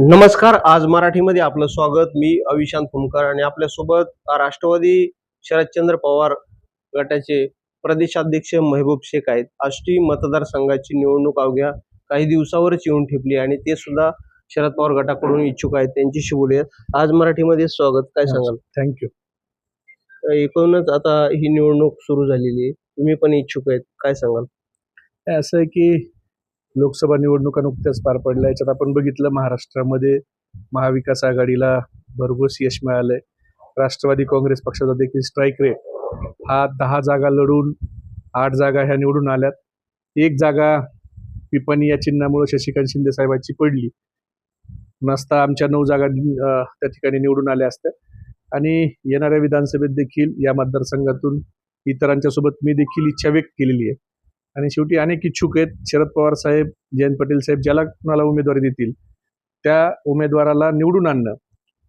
नमस्कार आज मराठीमध्ये आपलं स्वागत. मी अविशांत फुमकर आणि आपल्यासोबत राष्ट्रवादी शरदचंद्र पवार गटाचे प्रदेशाध्यक्ष महबूब शेख आहेत. आष्टी मतदारसंघाची निवडणूक अवघ्या काही दिवसावरच येऊन ठेपली आणि ते सुद्धा शरद पवार गटाकडून इच्छुक आहेत. त्यांच्याशी बोलूया आज मराठीमध्ये स्वागत. काय सांगाल? थँक्यू एकूणच आता ही निवडणूक सुरू झालेली आहे. तुम्ही पण इच्छुक आहेत. काय सांगाल? असं आहे की लोकसभा निवडणुका नुकत्याच पार पडल्या. याच्यात आपण बघितलं महाराष्ट्रामध्ये महाविकास आघाडीला भरघोस यश मिळालंय. राष्ट्रवादी काँग्रेस पक्षाचा देखील स्ट्राईक रेट हा दहा जागा लढून आठ जागा ह्या निवडून आल्यात. एक जागा पिपणी या चिन्हामुळे शशिकांत शिंदे साहेबांची पडली. नसता आमच्या नऊ जागा त्या ठिकाणी निवडून आल्या असत्या. आणि येणाऱ्या विधानसभेत देखील या मतदारसंघातून इतरांच्या सोबत मी देखील इच्छा व्यक्त केलेली आहे. आणि शेवटी अनेक इच्छुक आहेत. शरद पवार साहेब जयंत पाटील साहेब ज्याला कुणाला उमेदवारी देतील त्या उमेदवाराला निवडून आणणं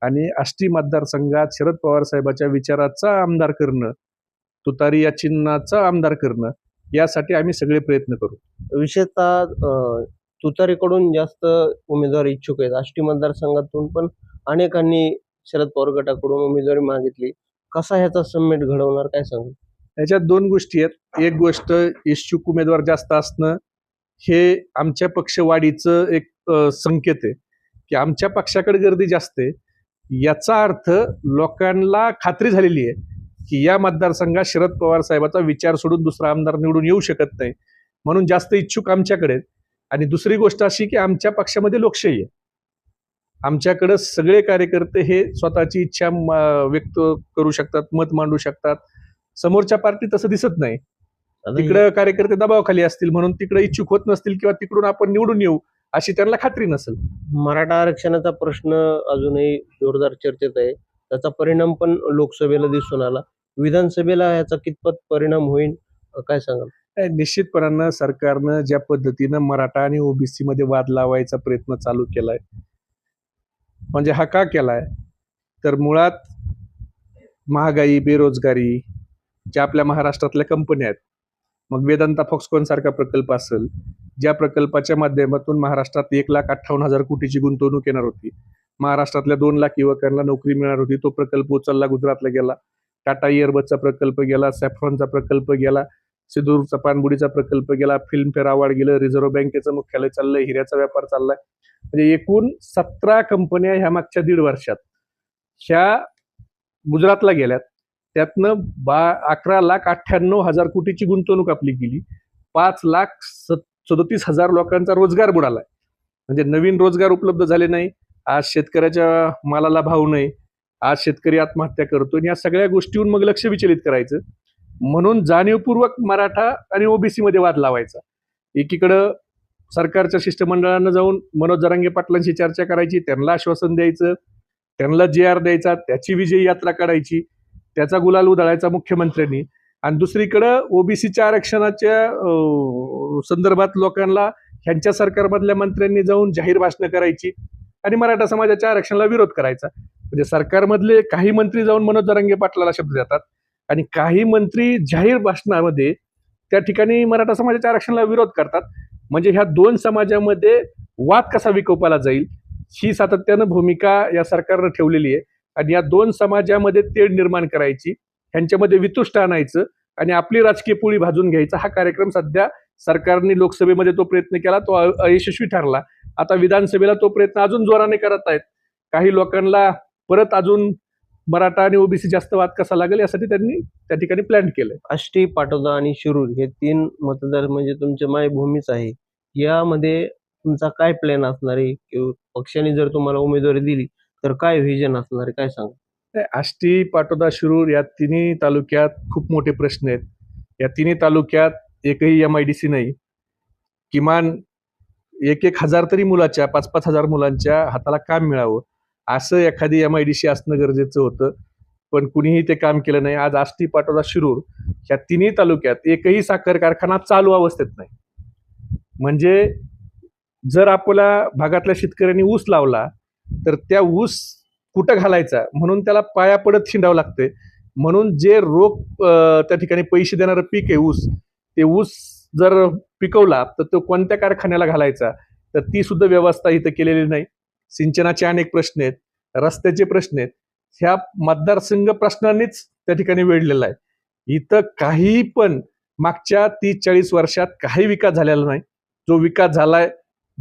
आणि आष्टी मतदारसंघात शरद पवार साहेबाच्या विचाराचा आमदार करणं तुतारी या चिन्हाचा आमदार करणं यासाठी आम्ही सगळे प्रयत्न करू. विशेषतः तुतारीकडून जास्त उमेदवार इच्छुक आहेत. आष्टी मतदारसंघातून पण अनेकांनी शरद पवार गटाकडून उमेदवारी मागितली. कसा ह्याचा समेट घडवणार काय सांगू? याच्यात दोन गोष्टी आहेत. एक गोष्ट इच्छुक उमेदवार जास्त असणं हे आमच्या पक्षवाढीचं एक संकेत आहे. की आमच्या पक्षाकडे गर्दी जास्त आहे. याचा अर्थ लोकांना खात्री झालेली आहे की या मतदारसंघात शरद पवार साहेबाचा विचार सोडून दुसरा आमदार निवडून येऊ शकत नाही. म्हणून जास्त इच्छुक आमच्याकडे आणि दुसरी गोष्ट अशी की आमच्या पक्षामध्ये लोकशाही आहे. आमच्याकडं सगळे कार्यकर्ते हे स्वतःची इच्छा म- व्यक्त करू शकतात मत मांडू शकतात. समोरच्या पार्टी तसं दिसत नाही. तिकडं कार्यकर्ते दबावाखाली असतील म्हणून तिकडे इच्छुक होत नसतील किंवा तिकडून आपण निवडून येऊ अशी त्यांना खात्री नसेल. मराठा आरक्षणाचा प्रश्न अजूनही जोरदार चर्चेत आहे. त्याचा परिणाम पण लोकसभेला दिसून आला. विधानसभेला याचा कितपत परिणाम होईल काय सांगाल? निश्चितपणानं सरकारनं ज्या पद्धतीनं मराठा आणि ओबीसी मध्ये वाद लावायचा प्रयत्न चालू केलाय म्हणजे हा का केलाय तर मुळात महागाई बेरोजगारी ज्या आपल्या महाराष्ट्रातल्या कंपन्या आहेत. मग वेदांता फॉक्सकॉन सारखा प्रकल्प असेल ज्या प्रकल्पाच्या माध्यमातून महाराष्ट्रात एक लाख अठ्ठावन्न हजार कोटीची गुंतवणूक येणार होती. महाराष्ट्रातल्या दोन लाख युवकांना नोकरी मिळणार होती. तो प्रकल्प उचलला गुजरातला गेला. टाटा इयरबसचा प्रकल्प गेला सॅफ्रॉनचा प्रकल्प गेला सिंदूरचा पाणबुडीचा प्रकल्प गेला फिल्मफेअर अवॉर्ड गेलं रिझर्व्ह बँकेचं मुख्यालय चाललंय हिऱ्याचा व्यापार चाललाय. म्हणजे एकूण सतरा कंपन्या ह्या मागच्या दीड वर्षात. ह्या गुजरातला गेल्यात. त्यातनं बा अकरा लाख अठ्ठ्याण्णव हजार कोटीची गुंतवणूक आपली केली. पाच लाख सत सदोतीस हजार लोकांचा रोजगार बुडालाय. म्हणजे नवीन रोजगार उपलब्ध झाले नाही. आज शेतकऱ्याच्या मालाला भाव नाही. आज शेतकरी आत्महत्या करतो. आणि या सगळ्या गोष्टीहून मग लक्ष विचलित करायचं. म्हणून जाणीवपूर्वक मराठा आणि ओबीसी मध्ये वाद लावायचा. एकीकडं सरकारच्या शिष्टमंडळानं जाऊन मनोज जरांगे पाटलांशी चर्चा करायची. त्यांना आश्वासन द्यायचं. त्यांना जे आर द्यायचा. त्याची विजयी यात्रा काढायची. त्याचा गुलाल उधळायचा मुख्यमंत्र्यांनी. आणि दुसरीकडं ओबीसीच्या आरक्षणाच्या संदर्भात लोकांना ह्यांच्या सरकारमधल्या मंत्र्यांनी जाऊन जाहीर भाषणं करायची आणि मराठा समाजाच्या आरक्षणाला विरोध करायचा. म्हणजे सरकारमधले काही मंत्री जाऊन मनोज दरंगे पाटलाला शब्द देतात आणि काही मंत्री जाहीर भाषणामध्ये त्या ठिकाणी मराठा समाजाच्या आरक्षणाला विरोध करतात. म्हणजे ह्या दोन समाजामध्ये वाद कसा विकोपाला जाईल ही सातत्यानं भूमिका या सरकारनं ठेवलेली आहे. आणि या दोन समाजामध्ये तेढ निर्माण करायची ह्यांच्यामध्ये वितुष्ट आणायचं आणि आपली राजकीय पोळी भाजून घ्यायचा. हा कार्यक्रम सध्या सरकारने लोकसभेमध्ये तो प्रयत्न केला तो अ- अयशस्वी ठरला. आता विधानसभेला तो प्रयत्न अजून जोराने करत आहेत. काही लोकांना परत अजून मराठा आणि ओबीसी जास्त वाद कसा लागेल यासाठी त्यांनी त्या ठिकाणी प्लॅन केलं आष्टी पाटोदा आणि शिरूर हे तीन मतदार म्हणजे तुमच्या मायभूमीच आहे. यामध्ये तुमचा काय प्लॅन असणार आहे? किंवा पक्षाने जर तुम्हाला उमेदवारी दिली तर काय व्हिजन असणार आहे? काय सांग? आष्टी पाटोदा शिरूर या तिन्ही तालुक्यात खूप मोठे प्रश्न आहेत. या तिन्ही तालुक्यात एकही एम आय डी सी नाही. किमान एक एक हजार तरी मुलाच्या पाच पाच हजार मुलांच्या हाताला काम मिळावं. असं एखादी एम आय डी सी असणं गरजेचं होतं. पण कुणीही ते काम केलं नाही. आज आष्टी पाटोदा शिरूर या तिन्ही तालुक्यात एकही साखर कारखाना चालू अवस्थेत नाही. म्हणजे जर आपल्या भागातल्या शेतकऱ्यांनी ऊस लावला तर त्या ऊस कुठं घालायचा? म्हणून त्याला पाया पडत शिंडावं लागते म्हणून जे रोख त्या ठिकाणी पैसे देणारं पीक आहे ऊस ते ऊस जर पिकवला तर तो कोणत्या कारखान्याला घालायचा? तर ती सुद्धा व्यवस्था इथं केलेली नाही. सिंचनाचे अनेक प्रश्न आहेत रस्त्याचे प्रश्न आहेत. ह्या मतदारसंघ प्रश्नांनीच त्या ठिकाणी वेढलेला आहे. इथं काही पण मागच्या तीस चाळीस वर्षात काही विकास झालेला नाही. जो विकास झालाय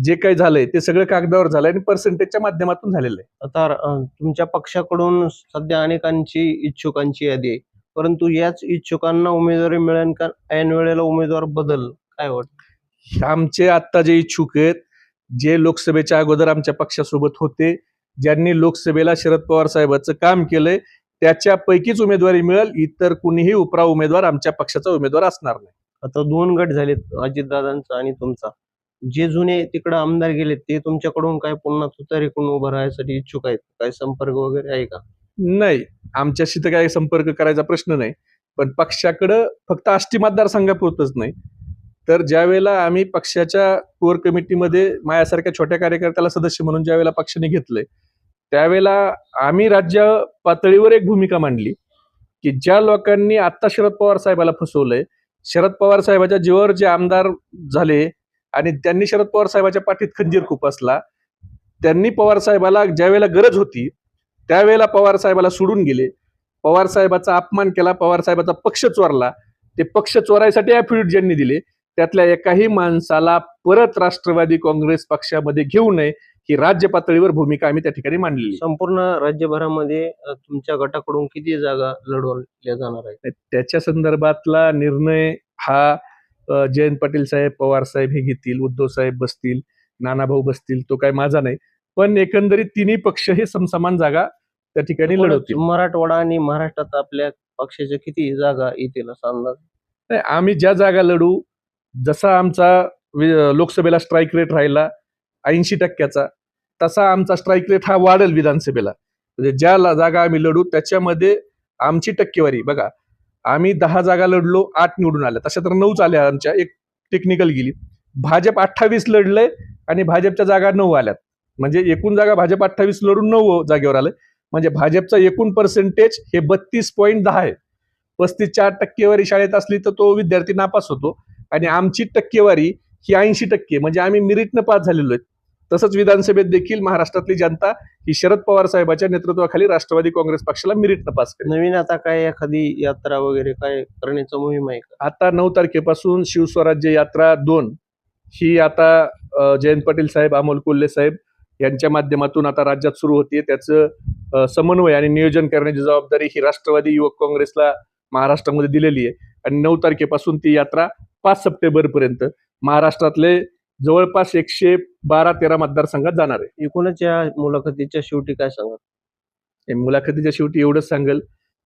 जे काही झालंय ते सगळं कागदावर झालंय आणि पर्सेंटेजच्या माध्यमातून झालेलं आहे. आता अं, तुमच्या पक्षाकडून सध्या अनेकांची इच्छुकांची यादी आहे. परंतु याच इच्छुकांना उमेदवारी मिळेल का? ऐन वेळेला उमेदवार बदल काय वाटतं? आमचे आत्ता जे इच्छुक आहेत जे लोकसभेच्या अगोदर आमच्या पक्षासोबत होते ज्यांनी लोकसभेला शरद पवार साहेबांचं काम केलंय त्याच्यापैकीच उमेदवारी मिळेल. इतर कुणीही उपरा उमेदवार आमच्या पक्षाचा उमेदवार असणार नाही. आता दोन गट झालेत अजितदादांचा आणि तुमचा. जे जुने तिकडे आमदार गेले ते तुमच्याकडून काय पुन्हा तुतारीकडून उभं राहण्यासाठी इच्छुक आहेत? काय संपर्क वगैरे आहे का? नाही. आमच्याशी तर काय संपर्क करायचा प्रश्न नाही. पण पक्षाकडं फक्त आष्टी मतदारसंघापुरतच नाही. तर ज्या वेळेला आम्ही पक्षाच्या कोर कमिटीमध्ये माझ्यासारख्या छोट्या कार्यकर्त्याला सदस्य म्हणून ज्या वेळेला पक्षाने घेतलंय त्यावेळेला आम्ही राज्य पातळीवर एक भूमिका मांडली की ज्या लोकांनी आता शरद पवार साहेबाला फसवलंय शरद पवार साहेबाच्या जीवावर जे आमदार झाले आणि त्यांनी शरद पवार साहेबाच्या पाठीत खंजीर खुपसला त्यांनी पवार साहेबाला ज्या वेळेला गरज होती त्यावेळेला पवार साहेबाला सोडून गेले. पवार साहेबाचा अपमान केला पवार साहेबाचा पक्ष चोरला. ते पक्ष चोरायसाठी ऍफिडेविट ज्यांनी दिले त्यातल्या एकाही माणसाला परत राष्ट्रवादी काँग्रेस पक्षामध्ये घेऊ नये ही राज्य पातळीवर भूमिका आम्ही त्या ठिकाणी मांडलेली संपूर्ण राज्यभरामध्ये तुमच्या गटाकडून किती जागा लढवल्या जाणार आहेत? आहे. त्याच्या संदर्भातला निर्णय हा जयंत पाटील साहेब पवार साहेब हे घेतील उद्धव साहेब बसतील नानाभाऊ बसतील तो काय माझा नाही. पण एकंदरीत तिन्ही पक्ष हे समसमान जागा त्या ठिकाणी लढवतील. मराठवाडा आणि महाराष्ट्रात आपल्या पक्षाच्या किती जागा येतील असा अंदाज? नाही आम्ही ज्या जागा लढू जसा आमचा लोकसभेला स्ट्राईक रेट राहिला ऐंशी टक्क्याचा तसा आमचा स्ट्राईक रेट हा वाढेल विधानसभेला. म्हणजे ज्या जागा आम्ही लढू त्याच्यामध्ये आमची टक्केवारी बघा आम्ही दहा जागा लढलो आठ निवडून आल्या. तशा तर नऊच आल्या आमच्या. एक टेक्निकल गेली. भाजप अठ्ठावीस लढलंय आणि भाजपच्या जागा नऊ आल्यात. म्हणजे एकूण जागा भाजप अठ्ठावीस लढून नऊ जागेवर आलंय. म्हणजे भाजपचा एकूण पर्सेंटेज हे बत्तीस पॉईंट दहा आहे. पस्तीस चार टक्केवारी शाळेत असली तर तो विद्यार्थी नापास होतो. आणि आमची टक्केवारी ही ऐंशी टक्के. म्हणजे आम्ही मिरिटनं पास झालेलो आहे. तसंच विधानसभेत देखील महाराष्ट्रातली जनता ही शरद पवार साहेबाच्या नेतृत्वाखाली राष्ट्रवादी काँग्रेस पक्षाला मिरिटनं पास करेल. नवीन आता काय एखादी यात्रा वगैरे काय करण्याचा मोहीम आहे का? आता नऊ तारखेपासून शिवस्वराज्य यात्रा दोन ही आता जयंत पाटील साहेब अमोल कोल्हे साहेब यांच्या माध्यमातून आता राज्यात सुरू होते त्याचं समन्वय आणि नियोजन करण्याची जबाबदारी ही राष्ट्रवादी युवक काँग्रेसला महाराष्ट्रामध्ये दिलेली आहे. आणि नऊ तारखेपासून ती यात्रा पाच सप्टेंबर पर्यंत महाराष्ट्रातले जवळपास एकशे बारा तेरा मतदारसंघात जाणार आहे. एकूणच या मुलाखतीच्या शेवटी काय सांगा मुलाखतीच्या शेवटी एवढंच सांगेल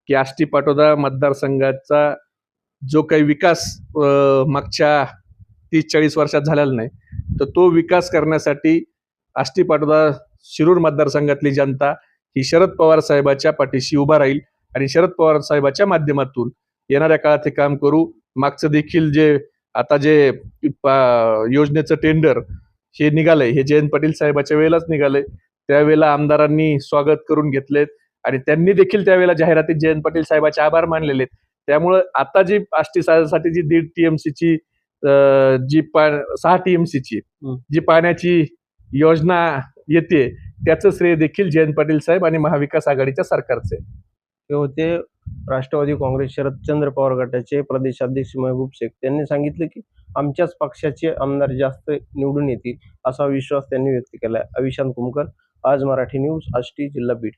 की आष्टी पाटोदा मतदारसंघाचा जो काही विकास मागच्या तीस चाळीस वर्षात झालेला नाही तर तो विकास करण्यासाठी आष्टी पाटोदा शिरूर मतदारसंघातली जनता ही शरद पवार साहेबाच्या पाठीशी उभा राहील आणि शरद पवार साहेबाच्या माध्यमातून येणाऱ्या काळात हे काम करू. मागचं देखील जे आता जे योजनेचं टेंडर हे निघालंय हे जयंत पाटील साहेबाच्या वेळेलाच निघालंय. त्यावेळेला आमदारांनी स्वागत करून घेतलेत आणि त्यांनी देखील त्यावेळेला जाहिरातीत जयंत पाटील साहेबाचे आभार मानलेले आहेत त्यामुळं आता जी आष्टी साठी जी दीड टीएमसीची जी पा सहा टीएमसीची. जी पाण्याची योजना येते त्याचं श्रेय देखील जयंत पाटील साहेब आणि महाविकास आघाडीच्या सरकारचे होते राष्ट्रवादी काँग्रेस शरदचंद्र पवार गटाचे प्रदेशाध्यक्ष महबूब शेख. त्यांनी सांगितलं की आमच्याच पक्षाचे आमदार जास्त निवडून येतील असा विश्वास त्यांनी व्यक्त केला अविशांत कुमकर आज मराठी न्यूज आष्टी जिल्हा बीड